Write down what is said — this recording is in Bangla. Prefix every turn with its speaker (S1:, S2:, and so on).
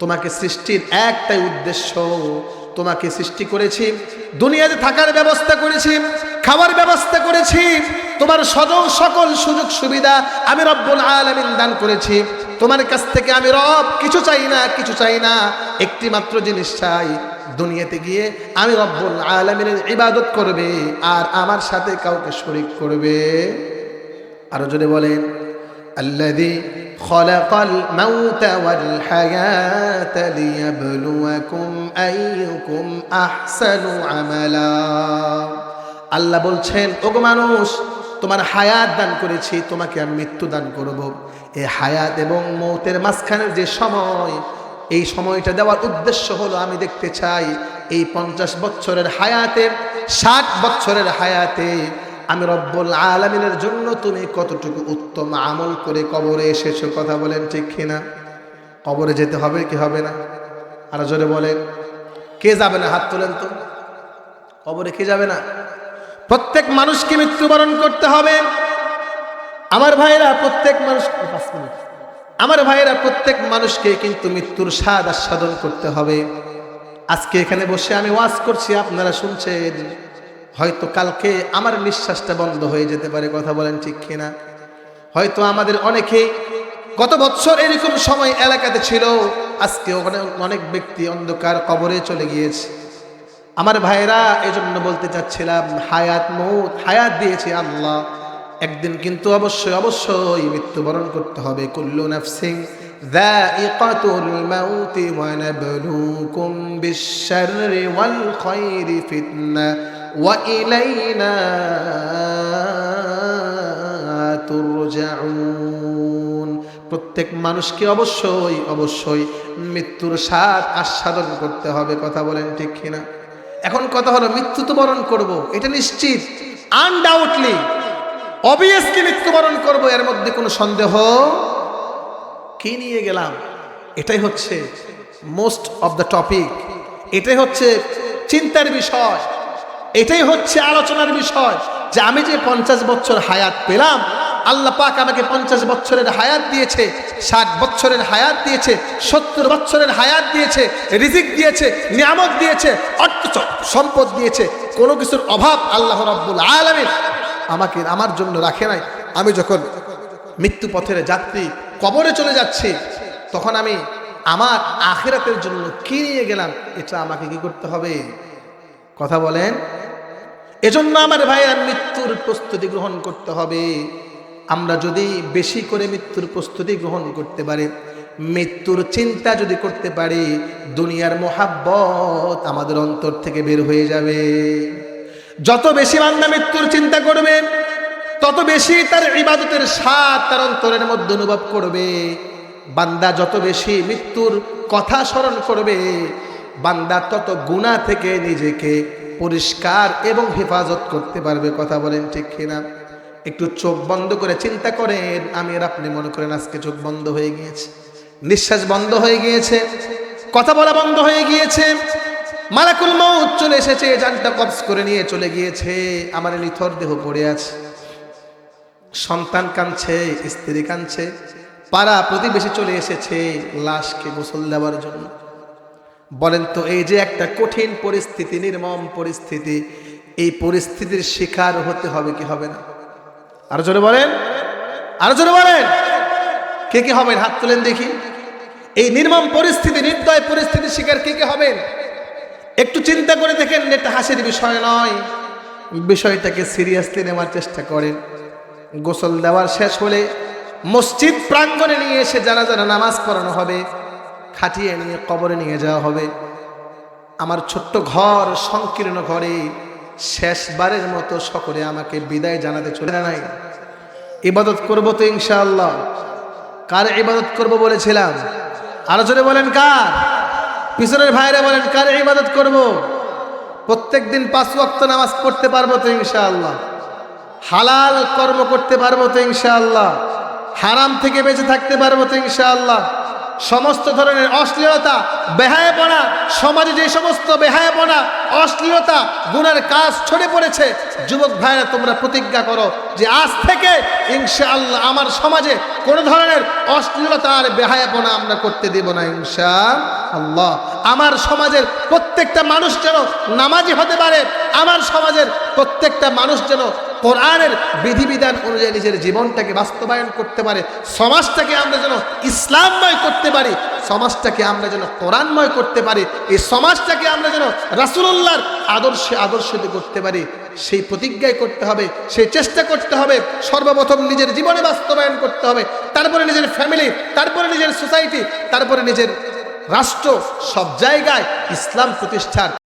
S1: তোমাকে সৃষ্টির একটাই উদ্দেশ্য, তোমাকে সৃষ্টি করেছি, দুনিয়াতে থাকার ব্যবস্থা করেছি খাবার ব্যবস্থা করেছি, তোমার সদৌ সকল সুযোগ সুবিধা আমি রব্বুল আলমিন দান করেছি। তোমার কাছ থেকে আমি রব কিছু চাই না, কিছু চাই না। একটি মাত্র জিনিস চাই, দুনিয়াতে গিয়ে আমি রব্বুল আলমিনের ইবাদত করবে আর আমার সাথে কাউকে শরিক করবে। আরও যদি বলেন আল্লাদি خلق الموت والحياة ليبلوكم أيكم أحسن عملا আল্লাহ বলছেন ওগো মানুষ তোমার হায়াত দান করেছি তোমাকে আমি মৃত্যু দান করব এই হায়াত এবং মৌতের মাঝখানের যে সময় এই সময়টা দেওয়ার উদ্দেশ্য হলো আমি দেখতে চাই এই পঞ্চাশ বছরের হায়াতে ষাট বছরের হায়াতে আমি রব্বুল আলমিনের জন্য তুমি কতটুকু উত্তম আমল করে কবরে এসেছ কথা বলেন ঠিক কিনা? কবরে যেতে হবে কি হবে না? আর জোরে বলেন, কে যাবে না হাত তোলেন তো? কবরে কে যাবে না? প্রত্যেক মানুষকে মৃত্যুবরণ করতে হবে। আমার ভাইরা প্রত্যেক মানুষ আমার ভাইয়েরা প্রত্যেক মানুষকে কিন্তু মৃত্যুর স্বাদ আস্বাদন করতে হবে। আজকে এখানে বসে আমি ওয়াজ করছি, আপনারা শুনছেন। হয়তো কালকে আমার নিঃশ্বাসটা বন্ধ হয়ে যেতে পারে কথা বলেন ঠিক কিনা হয়তো আমাদের অনেকে গত বছর এরকম সময় এলাকাতে ছিল আজকে ওখানে অনেক ব্যক্তি অন্ধকার কবরে চলে গিয়েছে আমার ভাইরা এজন্য বলতে চাচ্ছিলাম হায়াত মৌত হায়াত দিয়েছে আল্লাহ একদিন কিন্তু অবশ্যই অবশ্যই মৃত্যুবরণ করতে হবে কুল্লু নাফসিং ذائقة الموت ونبلوكم بالشر والخير فتنة وإلينا ترجعون প্রত্যেক মানুষকে অবশ্যই অবশ্যই মৃত্যুর স্বাদ আস্বাদন করতে হবে কথা বলেন ঠিক কিনা এখন কথা হলো মৃত্যু তো বরণ করবো এটা নিশ্চিত আনডাউটলি অবভিয়াসলি মৃত্যুবরণ করব এর মধ্যে কোনো সন্দেহ কি নিয়ে গেলাম এটাই হচ্ছে মোস্ট অফ দ্য টপিক এটাই হচ্ছে চিন্তার বিষয় এটাই হচ্ছে আলোচনার বিষয় যে আমি যে পঞ্চাশ বছর হায়াত পেলাম, আল্লাহ পাক আমাকে পঞ্চাশ বছরের হায়াত দিয়েছে, ষাট বছরের হায়াত দিয়েছে, সত্তর বছরের হায়াত দিয়েছে, রিজিক দিয়েছে, নিয়ামত দিয়েছে অর্থ সম্পদ দিয়েছে, কোনো কিছুর অভাব আল্লাহ রব্বুল আলমীর আমাকে আমার জন্য রাখে নাই। আমি যখন মৃত্যু পথের যাত্রী, কবরে চলে যাচ্ছি, তখন আমি আমার আখেরাতের জন্য কি নিয়ে গেলাম, এটা আমাকে কি করতে হবে? কথা বলেন। এজন্য আমার ভাইয়ের মৃত্যুর প্রস্তুতি গ্রহণ করতে হবে। আমরা যদি বেশি করে মৃত্যুর প্রস্তুতি গ্রহণ করতে পারি, মৃত্যুর চিন্তা যদি করতে পারি, দুনিয়ার মোহাব্বত আমাদের অন্তর থেকে বের হয়ে যাবে। যত বেশি বান্দা মৃত্যুর চিন্তা করবে, তত বেশি তার ইবাদতের স্বাদ তার অন্তরের মধ্যে অনুভব করবে। বান্দা যত বেশি মৃত্যুর কথা স্মরণ করবে, বান্দা তত গুণা থেকে নিজেকে পরিষ্কার এবং হেফাজত করতে পারবে, কথা বলেন ঠিক কিনা? একটু চোখ বন্ধ করে চিন্তা করেন। আমি আর আপনি মনে করেন আজকে চোখ বন্ধ হয়ে গিয়েছে? নিঃশ্বাস বন্ধ হয়ে গিয়েছে? কথা বলা বন্ধ হয়ে গিয়েছে? মালাকুল মৌত চলে এসেছে, জানটা কবজ করে নিয়ে চলে গিয়েছে। আমার নিথর দেহ পড়ে আছে। সন্তান কাঁদছে, স্ত্রী কাঁদছে, পাড়া প্রতিবেশী চলে এসেছে লাশকে গোসল দেওয়ার জন্য। বলেন তো, এই যে একটা কঠিন পরিস্থিতি, নির্মম পরিস্থিতি, এই পরিস্থিতির শিকার হতে হবে কি হবে না? আরও জোরে বলেন, আরও জোরে বলেন। কে কে হবেন? হাত তুলেন দেখি। এই নির্মম পরিস্থিতি, নির্দয় পরিস্থিতির শিকার কে কে হবেন? একটু চিন্তা করে দেখেন এটা হাসির বিষয় নয়। বিষয়টাকে সিরিয়াসলি নেওয়ার চেষ্টা করেন। গোসল দেওয়ার শেষ হলে মসজিদ প্রাঙ্গণে নিয়ে এসে যারা যারা নামাজ পড়ানো হবে। খাটিয়ে নিয়ে কবরে নিয়ে যাওয়া হবে। আমার ছোট্ট ঘর, সংকীর্ণ ঘরে শেষবারের মতো সকলে আমাকে বিদায় জানাতে চলে নাই। ইবাদত করব তো ইনশাআল্লাহ। কার ইবাদত করব বলেছিলাম? আরও জোরে বলেন কার? পিছনের ভাইরা বলেন, কার ইবাদত করব? প্রত্যেক দিন পাঁচ ওয়াক্ত নামাজ পড়তে পারব তো ইনশাআল্লাহ। হালাল কর্ম করতে পারব তো ইনশাআল্লাহ। হারাম থেকে বেঁচে থাকতে পারব তো ইনশাআল্লাহ। সমস্ত ধরনের অশ্লীলতা, বেহায়াপনা, সমাজে যে সমস্ত বেহায়াপনা, অশ্লীলতা, গুণের কাজ ছড়ে পড়েছে, যুবক ভাইরা তোমরা প্রতিজ্ঞা করো যে আজ থেকে ইনশা আল্লাহ আমার সমাজে কোনো ধরনের অশ্লীলতা আর বেহায়াপনা আমরা করতে দেব না ইনশা আল্লাহ আমার সমাজের প্রত্যেকটা মানুষ যেন নামাজি হতে পারে, আমার সমাজের প্রত্যেকটা মানুষ যেন কোরআনের বিধিবিধান অনুযায়ী নিজের জীবনটাকে বাস্তবায়ন করতে পারে, সমাজটাকে আমরা যেন ইসলামময় করতে পারি, সমাজটাকে আমরা যেন কোরআনময় করতে পারি, এই সমাজটাকে আমরা যেন রাসুলল্লাহর আদর্শে আদর্শিত করতে পারি, সেই প্রতিজ্ঞাই করতে হবে, সেই চেষ্টা করতে হবে, সর্বপ্রথম নিজের জীবনে বাস্তবায়ন করতে হবে, তারপরে নিজের ফ্যামিলি, তারপরে নিজের সোসাইটি, তারপরে নিজের রাষ্ট্র, সব জায়গায় ইসলাম প্রতিষ্ঠার